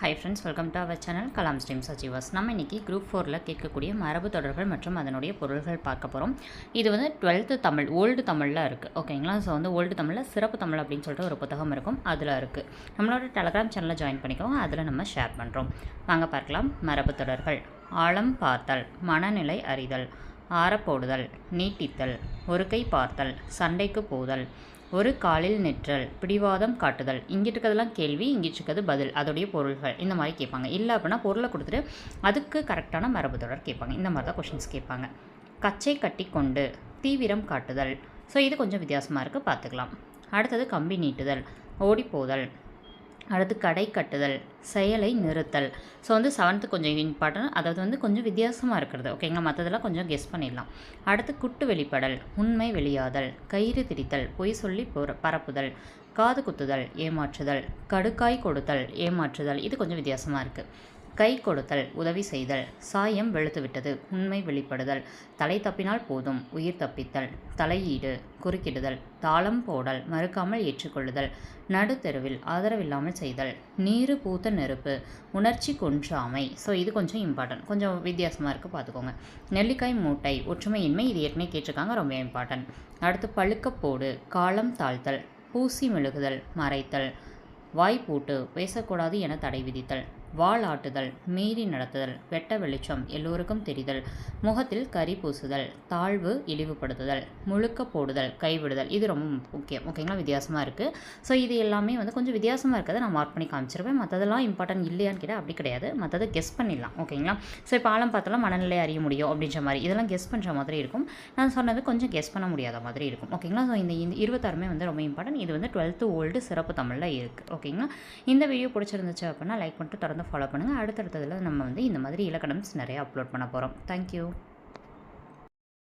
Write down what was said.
Hi friends welcome to our channel Kalam streams achievers நம்ம இன்றைக்கி group ஃபோரில் கேட்கக்கூடிய மரபு தொடர்கள் மற்றும் அதனுடைய பொருள்கள் பார்க்க போகிறோம் இது வந்து டுவெல்த்து தமிழ் ஓல்டு தமிழில் இருக்குது ஓகேங்களா ஸோ வந்து ஓல்டு தமிழில் சிறப்பு தமிழ் அப்படின்னு சொல்லிட்டு ஒரு புத்தகம் இருக்கும். அதில் இருக்குது நம்மளோட டெலகிராம் சேனலில் ஜாயின் பண்ணிக்கோங்க. அதில் நம்ம ஷேர் பண்ணுறோம் வாங்க பார்க்கலாம். மரபு தொடர்கள். ஆழம் பார்த்தல் மனநிலை அறிதல் ஆறப்போடுதல் நீட்டித்தல் ஒரு கை பார்த்தல் சண்டைக்கு போதல் ஒரு காலில் நிற்றல் பிடிவாதம் காட்டுதல். இங்கிட்டு இருக்கிறதெல்லாம் கேள்வி இங்கிட்டு இருக்கிறது பதில். அதோடைய பொருள்கள். இந்த மாதிரி கேட்பாங்க. இல்லை அப்படின்னா பொருளை கொடுத்துட்டு அதுக்கு கரெக்டான மரபு தொடர் கேட்பாங்க. இந்த மாதிரி தான் கொஷின்ஸ் கேட்பாங்க. கச்சை கட்டி கொண்டு தீவிரம் காட்டுதல். ஸோ இது கொஞ்சம் வித்தியாசமாக இருக்குது பார்த்துக்கலாம். அடுத்தது கம்பி நீட்டுதல். ஓடிப்போதல். அடுத்து கடை கட்டுதல் செயலை நிறுத்தல். ஸோ வந்து செவன்த்து கொஞ்சம் இம்பார்ட்டன் அதாவது வந்து கொஞ்சம் வித்தியாசமாக இருக்கிறது. ஓகேங்க மற்றதெல்லாம் கொஞ்சம் கெஸ் பண்ணிடலாம். அடுத்து குட்டு வெளிப்படல் உண்மை வெளியாதல் கயிறு திரித்தல் பொய் சொல்லி பரப்புதல் காது குத்துதல் ஏமாற்றுதல் கடுக்காய் கொடுத்தல் ஏமாற்றுதல். இது கொஞ்சம் வித்தியாசமாக இருக்குது கை கொடுத்தல் உதவி செய்தல் சாயம் வெளுத்துவிட்டது உண்மை வெளிப்படுதல் தலை தப்பினால் போதும் உயிர் தப்பித்தல் தலையீடு குறுக்கிடுதல் தாளம் போடல் மறுக்காமல் ஏற்றுக்கொள்ளுதல் நடுத்தெருவில் ஆதரவில்லாமல் செய்தல் நீரு பூத்த நெருப்பு உணர்ச்சி கொன்றாமை ஸோ இது கொஞ்சம் இம்பார்ட்டன்ட் கொஞ்சம் வித்தியாசமாக இருக்குது பார்த்துக்கோங்க. நெல்லிக்காய் மூட்டை ஒற்றுமையின்மை இது ஏற்கனவே கேட்டிருக்காங்க ரொம்ப இம்பார்ட்டன்ட் அடுத்து பழுக்கப்போடு காலம் தாழ்த்தல் பூசி மெழுகுதல் மறைத்தல் வாய்ப்பூட்டு பேசக்கூடாது என தடை விதித்தல். வாளாட்டுதல் மீறி நடத்துதல் வெட்ட வெளிச்சம் எல்லோருக்கும் தெரிதல் முகத்தில் கறி பூசுதல் தாழ்வு இழிவுபடுத்துதல் முழுக்க போடுதல் கைவிடுதல் இது ரொம்ப முக்கியம். ஓகேங்களா வித்தியாசமாக இருக்குது ஸோ இது எல்லாமே வந்து கொஞ்சம் வித்தியாசமாக இருக்கிறத நான் மார்க் பண்ணி காமிச்சிருவேன். மற்றதெல்லாம் இம்பார்ட்டன்ட் இல்லையான்னு கேட்டால் அப்படி கிடையாது. மற்றதை கெஸ் பண்ணிடலாம். ஓகேங்களா ஸோ இப்போ ஆழம் பார்த்தாலும் மனநிலை அறிய முடியும் அப்படின்ற மாதிரி. இதெல்லாம் கெஸ் பண்ணுற மாதிரி இருக்கும். நான் சொன்னது கொஞ்சம் கெஸ் பண்ண முடியாத மாதிரி இருக்கும். ஓகேங்களா ஸோ இந்த இருபத்தாறுமே வந்து ரொம்ப இம்பார்ட்டன்ட் இது வந்து டுவெல்த்து ஓல்டு சிறப்பு தமிழில் இருக்குது ஓகேங்களா இந்த வீடியோ பிடிச்சிருந்துச்சு அப்படின்னா லைக் பண்ணிட்டு தொடர்ந்து ஃபாலோ பண்ணுங்கள் அடுத்தடுத்ததில் நம்ம வந்து இந்த மாதிரி இலக்கணம்ஸ் நிறையா அப்லோட் பண்ண போகிறோம் தேங்க்யூ